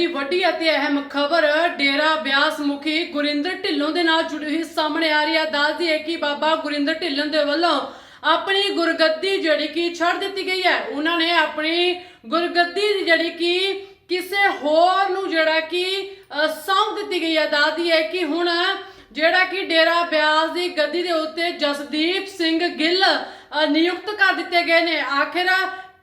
ਦੀ ਵੱਡੀ ਅਤੇ ਅਹਿਮ ਖਬਰ ਡੇਰਾ ਬਿਆਸ ਮੁਖੀ ਗੁਰਿੰਦਰ ਢਿੱਲੋਂ ਦੇ ਨਾਲ ਜੁੜੀ ਹੋਈ ਸਾਹਮਣੇ ਆ ਰਹੀ ਹੈ। ਦੱਸਦੀ ਹੈ ਕਿ ਬਾਬਾ ਗੁਰਿੰਦਰ ਢਿੱਲੋਂ ਦੇ ਵੱਲੋਂ ਆਪਣੀ ਗੁਰਗੱਦੀ ਜਿਹੜੀ ਕਿ ਛੱਡ ਦਿੱਤੀ ਗਈ ਹੈ। ਉਹਨਾਂ ਨੇ ਆਪਣੀ ਗੁਰਗੱਦੀ ਜਿਹੜੀ ਕਿ ਕਿਸੇ ਹੋਰ ਨੂੰ ਜਿਹੜਾ ਕਿ ਸੌਂਪ ਦਿੱਤੀ ਗਈ ਹੈ। ਦੱਸਦੀ ਹੈ ਕਿ ਹੁਣ ਜਿਹੜਾ ਕਿ ਡੇਰਾ ਬਿਆਸ ਦੀ ਗੱਦੀ ਦੇ ਉੱਤੇ ਜਸਦੀਪ ਸਿੰਘ ਗਿੱਲ ਨਿਯੁਕਤ ਕਰ ਦਿੱਤੇ ਗਏ ਨੇ। ਆਖਿਰ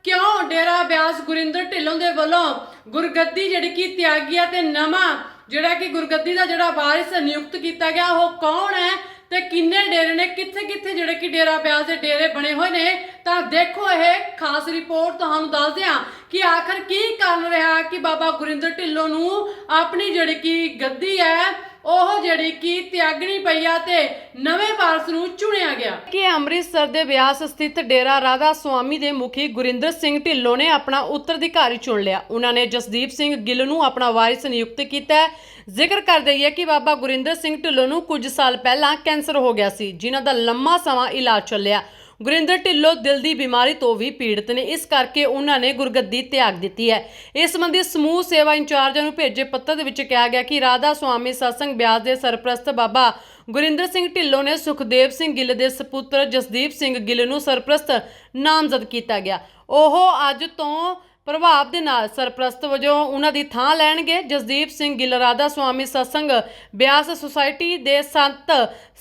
ਕਿਉਂ ਡੇਰਾ ਬਿਆਸ ਗੁਰਿੰਦਰ ਢਿੱਲੋਂ ਦੇ ਵੱਲੋਂ ਗੁਰਗੱਦੀ ਜਿਹੜੀ ਕਿ ਤਿਆਗੀ ਆ ਤੇ ਨਵਾਂ ਜਿਹੜਾ ਕਿ ਗੁਰਗੱਦੀ ਦਾ ਜਿਹੜਾ ਵਾਰਿਸ ਨਿਯੁਕਤ ਕੀਤਾ ਗਿਆ, ਉਹ ਕੌਣ ਹੈ ਤੇ ਕਿੰਨੇ ਡੇਰੇ ਨੇ ਕਿੱਥੇ ਕਿੱਥੇ ਜਿਹੜੇ ਕਿ ਡੇਰਾ ਬਿਆਸ ਦੇ ਡੇਰੇ ਬਣੇ ਹੋਏ ਨੇ? ਤਾਂ ਦੇਖੋ ਇਹ ਖਾਸ ਰਿਪੋਰਟ ਤੁਹਾਨੂੰ ਦੱਸਦੇ ਹਾਂ ਕਿ ਆਖਰ ਕੀ ਕਾਰਨ ਰਿਹਾ ਕਿ ਬਾਬਾ ਗੁਰਿੰਦਰ ਢਿੱਲੋਂ ਨੂੰ ਆਪਣੀ ਜਿਹੜੀ ਕਿ ਗੱਦੀ ਹੈ ਉਹ ਜਿਹੜੀ ਕਿ ਤਿਆਗਣੀ ਪਈ ਆ ਤੇ ਨਵੇਂ ਵਾਰਸ ਨੂੰ ਚੁਣਿਆ ਗਿਆ। ਕਿ ਅੰਮ੍ਰਿਤਸਰ ਦੇ ਬਿਆਸ ਸਥਿਤ ਡੇਰਾ ਰਾਧਾ ਸੁਆਮੀ ਦੇ ਮੁਖੀ ਗੁਰਿੰਦਰ ਸਿੰਘ ਢਿੱਲੋਂ ਨੇ ਆਪਣਾ ਉੱਤਰਾਧਿਕਾਰੀ ਚੁਣ ਲਿਆ। ਉਹਨਾਂ ਨੇ ਜਸਦੀਪ ਸਿੰਘ ਗਿੱਲ ਨੂੰ ਆਪਣਾ ਵਾਰਿਸ ਨਿਯੁਕਤ ਕੀਤਾ ਹੈ। ਜ਼ਿਕਰ ਕਰ ਦਈਏ ਕਿ ਬਾਬਾ ਗੁਰਿੰਦਰ ਸਿੰਘ ਢਿੱਲੋਂ ਨੂੰ ਕੁਝ ਸਾਲ ਪਹਿਲਾਂ ਕੈਂਸਰ ਹੋ ਗਿਆ ਸੀ, ਜਿਨ੍ਹਾਂ ਦਾ ਲੰਮਾ ਸਮਾਂ ਇਲਾਜ ਚੱਲਿਆ। ਗੁਰਿੰਦਰ ਢਿੱਲੋਂ ਦਿਲ ਦੀ ਬਿਮਾਰੀ ਤੋਂ ਵੀ ਪੀੜਤ ਨੇ। ਇਸ ਕਰਕੇ ਉਹਨਾਂ ਨੇ ਗੁਰਗੱਦੀ ਤਿਆਗ ਦਿੱਤੀ ਹੈ। ਇਸ ਸੰਬੰਧੀ ਸਮੂਹ ਸੇਵਾ ਇੰਚਾਰਜਾਂ ਨੂੰ ਭੇਜੇ ਪੱਤਰ ਦੇ ਵਿੱਚ ਕਿਹਾ ਗਿਆ ਕਿ ਰਾਧਾ ਸੁਆਮੀ ਸਤਸੰਗ ਬਿਆਸ ਦੇ ਸਰਪ੍ਰਸਤ ਬਾਬਾ ਗੁਰਿੰਦਰ ਸਿੰਘ ਢਿੱਲੋਂ ਨੇ ਸੁਖਦੇਵ ਸਿੰਘ ਗਿੱਲ ਦੇ ਸੁਪੁੱਤਰ ਜਸਦੀਪ ਸਿੰਘ ਗਿੱਲ ਨੂੰ ਸਰਪ੍ਰਸਤ ਨਾਮਜ਼ਦ ਕੀਤਾ ਗਿਆ। ਉਹ ਅੱਜ ਤੋਂ ਪ੍ਰਭਾਵ ਦੇ ਨਾਲ ਸਰਪ੍ਰਸਤ ਵਜੋਂ ਉਹਨਾਂ ਦੀ ਥਾਂ ਲੈਣਗੇ ਜਸਦੀਪ ਸਿੰਘ ਗਿੱਲ, ਰਾਧਾ ਸੁਆਮੀ ਸਤਸੰਗ, ਬਿਆਸ ਸੁਸਾਇਟੀ ਦੇ ਸੰਤ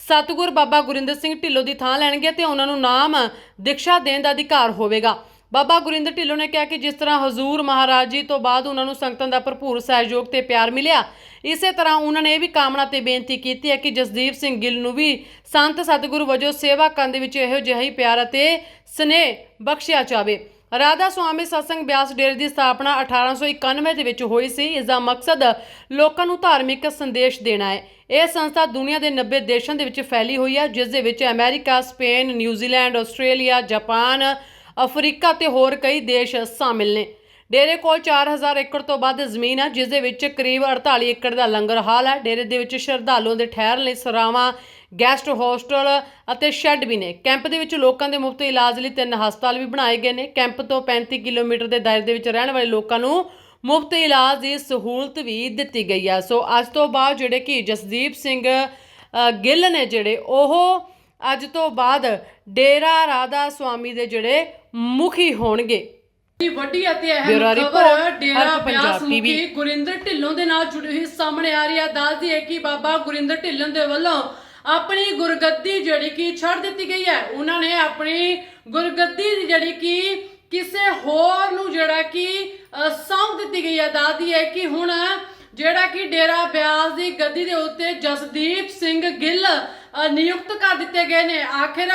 ਸਤਿਗੁਰ ਬਾਬਾ ਗੁਰਿੰਦਰ ਸਿੰਘ ਢਿੱਲੋਂ ਦੀ ਥਾਂ ਲੈਣਗੇ ਤੇ ਉਹਨਾਂ ਨੂੰ ਨਾਮ ਦੀਕਸ਼ਾ ਦੇਣ ਦਾ ਅਧਿਕਾਰ ਹੋਵੇਗਾ। ਬਾਬਾ ਗੁਰਿੰਦਰ ਢਿੱਲੋਂ ਨੇ ਕਿਹਾ ਕਿ ਜਿਸ ਤਰ੍ਹਾਂ ਹਜ਼ੂਰ ਮਹਾਰਾਜ ਜੀ ਤੋਂ ਬਾਅਦ ਉਹਨਾਂ ਨੂੰ ਸੰਗਤਾਂ ਦਾ ਭਰਪੂਰ ਸਹਿਯੋਗ ਤੇ ਪਿਆਰ ਮਿਲਿਆ, ਇਸੇ ਤਰ੍ਹਾਂ ਉਹਨਾਂ ਨੇ ਇਹ ਵੀ ਕਾਮਨਾ ਤੇ ਬੇਨਤੀ ਕੀਤੀ ਹੈ ਕਿ ਜਸਦੀਪ ਸਿੰਘ ਗਿੱਲ ਨੂੰ ਵੀ ਸੰਤ ਸਤਿਗੁਰੂ ਵਜੋਂ ਸੇਵਾ ਕਰਨ ਦੇ ਵਿੱਚ ਇਹੋ ਜਿਹਾ ਹੀ ਪਿਆਰ ਅਤੇ ਸਨੇਹ ਬਖਸ਼ਿਆ ਜਾਵੇ। ਰਾਧਾ ਸੁਆਮੀ ਸਤਸੰਗ ਬਿਆਸ ਡੇਰੇ ਦੀ ਸਥਾਪਨਾ 1891 ਦੇ ਵਿੱਚ ਹੋਈ ਸੀ। ਇਸ ਦਾ ਮਕਸਦ ਲੋਕਾਂ ਨੂੰ ਧਾਰਮਿਕ ਸੰਦੇਸ਼ ਦੇਣਾ ਹੈ। ਇਹ ਸੰਸਥਾ ਦੁਨੀਆ ਦੇ 90 ਦੇਸ਼ਾਂ ਦੇ ਵਿੱਚ ਫੈਲੀ ਹੋਈ ਹੈ, ਜਿਸ ਦੇ ਵਿੱਚ America, Spain, New Zealand, Australia, Japan, Africa ਤੇ ਹੋਰ ਕਈ ਦੇਸ਼ ਸ਼ਾਮਿਲ ਨੇ। ਡੇਰੇ ਕੋਲ 4000 ਏਕੜ ਤੋਂ ਵੱਧ ਜ਼ਮੀਨ ਹੈ, ਜਿਸ ਦੇ ਵਿੱਚ ਕਰੀਬ 48 ਏਕੜ ਦਾ ਲੰਗਰ ਹਾਲ ਹੈ। ਡੇਰੇ ਦੇ ਵਿੱਚ ਸ਼ਰਧਾਲੂਆਂ ਦੇ ਠਹਿਰਨ ਲਈ ਸਰਾਵਾਂ ਗੈਸਟ ਹੋਸਟਲ ਅਤੇ ਸ਼ੈੱਡ ਵੀ ਨੇ। ਕੈਂਪ ਦੇ ਵਿੱਚ ਲੋਕਾਂ ਦੇ ਮੁਫਤ ਇਲਾਜ ਲਈ ਤਿੰਨ ਹਸਪਤਾਲ ਵੀ ਬਣਾਏ ਗਏ ਨੇ। ਕੈਂਪ ਤੋਂ 35 ਕਿਲੋਮੀਟਰ ਦੇ ਦਾਇਰੇ ਦੇ ਵਿੱਚ ਰਹਿਣ ਵਾਲੇ ਲੋਕਾਂ ਨੂੰ ਮੁਫਤ ਇਲਾਜ ਦੀ ਸਹੂਲਤ ਵੀ ਦਿੱਤੀ ਗਈ ਹੈ। ਸੋ ਅੱਜ ਤੋਂ ਬਾਅਦ ਜਿਹੜੇ ਕਿ ਜਸਦੀਪ ਸਿੰਘ ਗਿੱਲ ਨੇ ਜਿਹੜੇ ਉਹ ਅੱਜ ਤੋਂ ਬਾਅਦ ਡੇਰਾ ਰਾਧਾ ਸੁਆਮੀ ਦੇ ਜਿਹੜੇ ਮੁਖੀ ਹੋਣਗੇ। ਦੀ ਵੱਡੀ ਅਤੇ ਅਹਿਮ ਖਬਰ ਡੇਰਾ ਬਿਆਸ ਮੁਖੀ ਗੁਰਿੰਦਰ ਢਿੱਲੋਂ ਦੇ ਨਾਲ ਜੁੜੀ ਹੋਈ ਸਾਹਮਣੇ ਆ ਰਹੀ ਹੈ। ਦੱਸਦੀ ਹੈ ਕਿ ਬਾਬਾ ਗੁਰਿੰਦਰ ਢਿੱਲੋਂ ਦੇ ਵੱਲੋਂ ਆਪਣੀ ਗੁਰਗੱਦੀ ਜਿਹੜੀ ਕਿ ਛੱਡ ਦਿੱਤੀ ਗਈ ਹੈ, ਉਹਨਾਂ ਨੇ ਆਪਣੀ ਗੁਰਗੱਦੀ ਜਿਹੜੀ ਕਿ ਕਿਸੇ ਹੋਰ ਨੂੰ ਜਿਹੜਾ ਕਿ ਸੌਂਪ ਦਿੱਤੀ ਗਈ ਹੈ ਦੱਸਦੀ ਹੈ ਕਿ ਹੁਣ ਜਿਹੜਾ ਕਿ ਡੇਰਾ ਬਿਆਸ ਦੀ ਗੱਦੀ ਦੇ ਉੱਤੇ ਜਸਦੀਪ ਸਿੰਘ ਗਿੱਲ ਨਿਯੁਕਤ ਕਰ ਦਿੱਤੇ ਗਏ ਨੇ। ਆਖਿਰ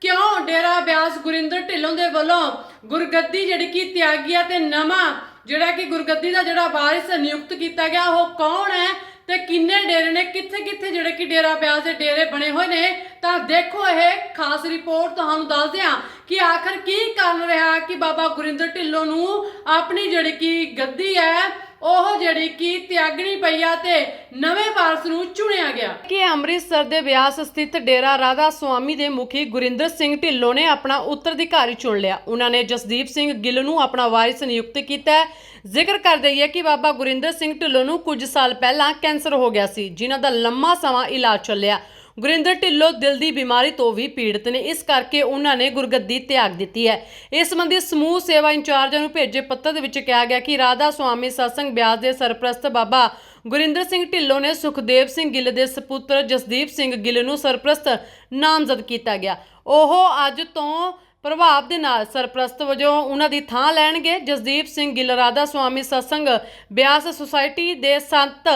ਕਿਉਂ ਡੇਰਾ ਬਿਆਸ ਗੁਰਿੰਦਰ ਢਿੱਲੋਂ ਦੇ ਵੱਲੋਂ ਗੁਰਗੱਦੀ ਜਿਹੜੀ ਕਿ ਤਿਆਗੀ ਆ ਤੇ ਨਵਾਂ ਜਿਹੜਾ ਕਿ ਗੁਰਗੱਦੀ ਦਾ ਜਿਹੜਾ ਵਾਰਿਸ ਨਿਯੁਕਤ ਕੀਤਾ ਗਿਆ, ਉਹ ਕੌਣ ਹੈ? ਤੇ ਕਿੰਨੇ ਡੇਰੇ ਨੇ, ਕਿੱਥੇ ਕਿੱਥੇ ਜਿਹੜੇ ਕਿ ਡੇਰਾ ਬਿਆਸ ਦੇ ਡੇਰੇ ਬਣੇ ਹੋਏ ਨੇ। ਤਾਂ ਦੇਖੋ ਇਹ ਖਾਸ ਰਿਪੋਰਟ ਤੁਹਾਨੂੰ ਦੱਸਦੇ ਹਾਂ ਕਿ ਆਖਰ ਕੀ ਕਾਰਨ ਰਿਹਾ ਕਿ ਬਾਬਾ ਗੁਰਿੰਦਰ ਢਿੱਲੋਂ ਨੂੰ ਆਪਣੀ ਜਿਹੜੀ ਕਿ ਗੱਦੀ ਹੈ ਉਹ ਜਿਹੜੀ ਕਿ ਤਿਆਗਣੀ ਪਈ ਆ ਤੇ ਨਵੇਂ ਵਾਰਸ ਨੂੰ ਚੁਣਿਆ ਗਿਆ। ਕਿ ਅੰਮ੍ਰਿਤਸਰ ਦੇ ਬਿਆਸ ਸਥਿਤ ਡੇਰਾ ਰਾਧਾ ਸੁਆਮੀ ਦੇ ਮੁਖੀ ਗੁਰਿੰਦਰ ਸਿੰਘ ਢਿੱਲੋਂ ਨੇ ਆਪਣਾ ਉੱਤਰਧਿਕਾਰੀ ਚੁਣ ਲਿਆ। ਉਹਨਾਂ ਨੇ ਜਸਦੀਪ ਸਿੰਘ ਗਿੱਲ ਨੂੰ ਆਪਣਾ ਵਾਰਿਸ ਨਿਯੁਕਤ ਕੀਤਾ। ਜ਼ਿਕਰ ਕਰ ਦਈਏ ਕਿ ਬਾਬਾ ਗੁਰਿੰਦਰ ਸਿੰਘ ਢਿੱਲੋਂ ਨੂੰ ਕੁਝ ਸਾਲ ਪਹਿਲਾਂ ਕੈਂਸਰ ਹੋ ਗਿਆ ਸੀ, ਜਿਨ੍ਹਾਂ ਦਾ ਲੰਮਾ ਸਮਾਂ ਇਲਾਜ ਚੱਲਿਆ। ਗੁਰਿੰਦਰ ਢਿੱਲੋਂ ਦਿਲ ਦੀ ਬਿਮਾਰੀ ਤੋਂ ਵੀ ਪੀੜਤ ਨੇ। ਇਸ ਕਰਕੇ ਉਹਨਾਂ ਨੇ ਗੁਰਗੱਦੀ ਤਿਆਗ ਦਿੱਤੀ ਹੈ। ਇਸ ਸੰਬੰਧੀ ਸਮੂਹ ਸੇਵਾ ਇੰਚਾਰਜਾਂ ਨੂੰ ਭੇਜੇ ਪੱਤਰ ਦੇ ਵਿੱਚ ਕਿਹਾ ਗਿਆ ਕਿ ਰਾਧਾ ਸੁਆਮੀ ਸਤਸੰਗ ਬਿਆਸ ਦੇ ਸਰਪ੍ਰਸਤ ਬਾਬਾ ਗੁਰਿੰਦਰ ਸਿੰਘ ਢਿੱਲੋਂ ਨੇ ਸੁਖਦੇਵ ਸਿੰਘ ਗਿੱਲ ਦੇ ਸੁਪੁੱਤਰ ਜਸਦੀਪ ਸਿੰਘ ਗਿੱਲ ਨੂੰ ਸਰਪ੍ਰਸਤ ਨਾਮਜ਼ਦ ਕੀਤਾ ਗਿਆ। ਉਹ ਅੱਜ ਤੋਂ ਪ੍ਰਭਾਵ ਦੇ ਨਾਲ ਸਰਪ੍ਰਸਤ ਵਜੋਂ ਉਹਨਾਂ ਦੀ ਥਾਂ ਲੈਣਗੇ ਜਸਦੀਪ ਸਿੰਘ ਗਿੱਲ, ਰਾਧਾ ਸੁਆਮੀ ਸਤਸੰਗ, ਬਿਆਸ ਸੁਸਾਇਟੀ ਦੇ ਸੰਤ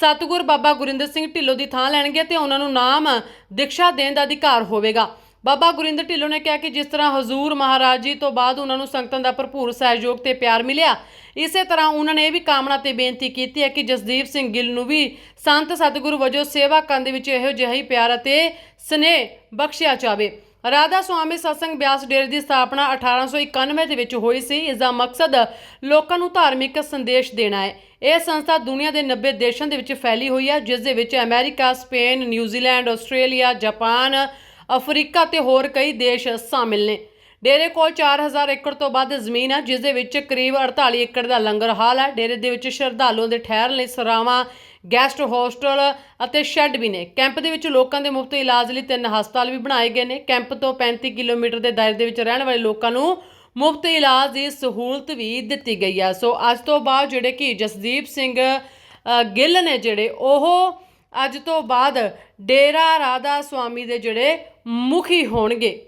ਸਤਿਗੁਰ ਬਾਬਾ ਗੁਰਿੰਦਰ ਸਿੰਘ ਢਿੱਲੋਂ ਦੀ ਥਾਂ ਲੈਣਗੇ ਤੇ ਉਹਨਾਂ ਨੂੰ ਨਾਮ ਦੀਕਸ਼ਾ ਦੇਣ ਦਾ ਅਧਿਕਾਰ ਹੋਵੇਗਾ। ਬਾਬਾ ਗੁਰਿੰਦਰ ਢਿੱਲੋਂ ਨੇ ਕਿਹਾ ਕਿ ਜਿਸ ਤਰ੍ਹਾਂ ਹਜ਼ੂਰ ਮਹਾਰਾਜ ਜੀ ਤੋਂ ਬਾਅਦ ਉਹਨਾਂ ਨੂੰ ਸੰਗਤਾਂ ਦਾ ਭਰਪੂਰ ਸਹਿਯੋਗ ਤੇ ਪਿਆਰ ਮਿਲਿਆ, ਇਸੇ ਤਰ੍ਹਾਂ ਉਹਨਾਂ ਨੇ ਇਹ ਵੀ ਕਾਮਨਾ ਤੇ ਬੇਨਤੀ ਕੀਤੀ ਹੈ ਕਿ ਜਸਦੀਪ ਸਿੰਘ ਗਿੱਲ ਨੂੰ ਵੀ ਸੰਤ ਸਤਿਗੁਰੂ ਵਜੋਂ ਸੇਵਾ ਕਰਨ ਦੇ ਵਿੱਚ ਇਹੋ ਜਿਹਾ ਹੀ ਪਿਆਰ ਅਤੇ ਸਨੇਹ ਬਖਸ਼ਿਆ ਜਾਵੇ। ਰਾਧਾ ਸੁਆਮੀ ਸਤਸੰਗ ਬਿਆਸ ਡੇਰੇ ਦੀ ਸਥਾਪਨਾ 1891 ਦੇ ਵਿੱਚ ਹੋਈ ਸੀ। ਇਸ ਦਾ ਮਕਸਦ ਲੋਕਾਂ ਨੂੰ ਧਾਰਮਿਕ ਸੰਦੇਸ਼ ਦੇਣਾ ਹੈ। ਇਹ ਸੰਸਥਾ ਦੁਨੀਆ ਦੇ 90 ਦੇਸ਼ਾਂ ਦੇ ਵਿੱਚ ਫੈਲੀ ਹੋਈ ਹੈ, ਜਿਸ ਦੇ ਵਿੱਚ America, Spain, New Zealand, Australia, Japan, Africa ਤੇ ਹੋਰ ਕਈ ਦੇਸ਼ ਸ਼ਾਮਿਲ ਨੇ। ਡੇਰੇ ਕੋਲ 4000 ਏਕੜ ਤੋਂ ਵੱਧ ਜ਼ਮੀਨ ਹੈ, ਜਿਸ ਦੇ ਵਿੱਚ ਕਰੀਬ 48 ਏਕੜ ਦਾ ਲੰਗਰ ਹਾਲ ਹੈ। ਡੇਰੇ ਦੇ ਵਿੱਚ ਸ਼ਰਧਾਲੂਆਂ ਦੇ ਠਹਿਰਨ ਲਈ ਸਰਾਵਾਂ ਗੈਸਟ ਹੋਸਟਲ ਅਤੇ ਸ਼ੈੱਡ ਵੀ ਨੇ। ਕੈਂਪ ਦੇ ਵਿੱਚ ਲੋਕਾਂ ਦੇ ਮੁਫਤ ਇਲਾਜ ਲਈ ਤਿੰਨ ਹਸਪਤਾਲ ਵੀ ਬਣਾਏ ਗਏ ਨੇ। ਕੈਂਪ ਤੋਂ 35 ਕਿਲੋਮੀਟਰ ਦੇ ਦਾਇਰੇ ਦੇ ਵਿੱਚ ਰਹਿਣ ਵਾਲੇ ਲੋਕਾਂ ਨੂੰ ਮੁਫਤ ਇਲਾਜ ਦੀ ਸਹੂਲਤ ਵੀ ਦਿੱਤੀ ਗਈ ਆ ਸੋ ਅੱਜ ਤੋਂ ਬਾਅਦ ਜਿਹੜੇ ਕਿ ਜਸਦੀਪ ਸਿੰਘ ਗਿੱਲ ਨੇ ਜਿਹੜੇ, ਉਹ ਅੱਜ ਤੋਂ ਬਾਅਦ ਡੇਰਾ ਰਾਧਾ ਸੁਆਮੀ ਦੇ ਜਿਹੜੇ ਮੁਖੀ ਹੋਣਗੇ।